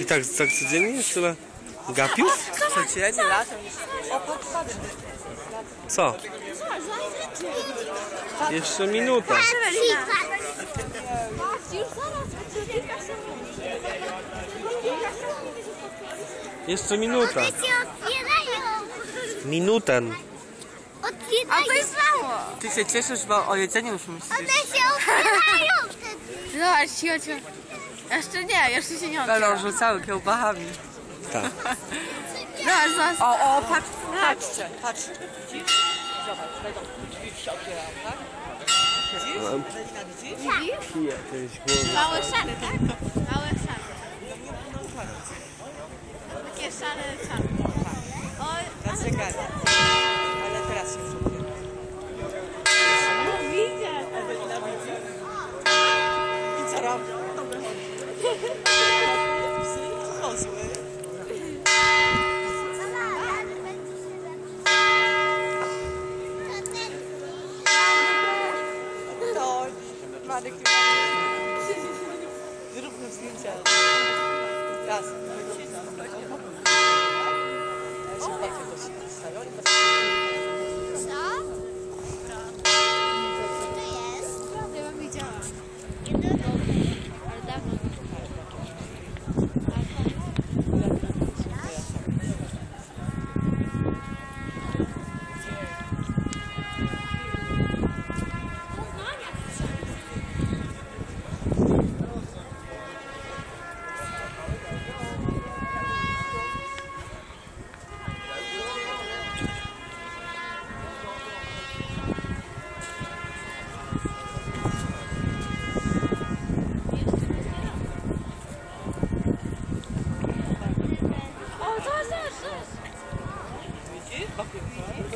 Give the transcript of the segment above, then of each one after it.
I tak, tak codziennie jest tyle gapiów? Codziennie, latem. Co? Jeszcze minuta. Już zaraz Jeszcze minuta. One się otwierają. Minuten. Otwierają. to jest mało. Ty się cieszysz, bo o jedzeniu już myślisz. One się otwierają wtedy. Zobacz, cicho. Jeszcze nie, jeszcze się nie Będą otwiera. rzucały kiełbachami. Tak. Zobacz, zobacz. O, o, patrz, patrzcie, patrzcie. Zobacz, będą drzwi się otwierają, tak? Widzisz? Widzisz? Małe szary, tak? Małe szary. Takie szare, szare. Oj, Na zegarek. Ale teraz się już otwiera. widzę. I co robi? Psy kozły. To Marek nie Zróbmy zdjęcia. Raz. Ale dawno. 딱 괜찮아요?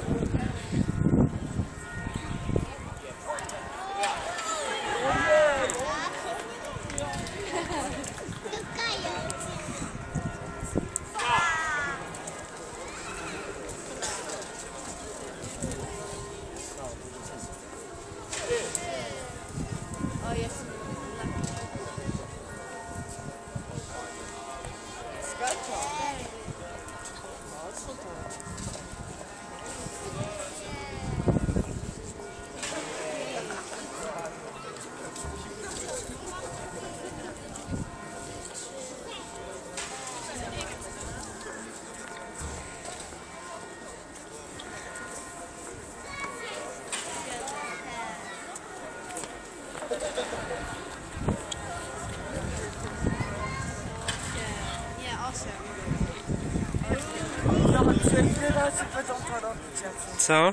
Co?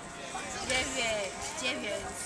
Dziewięć, dziewięć.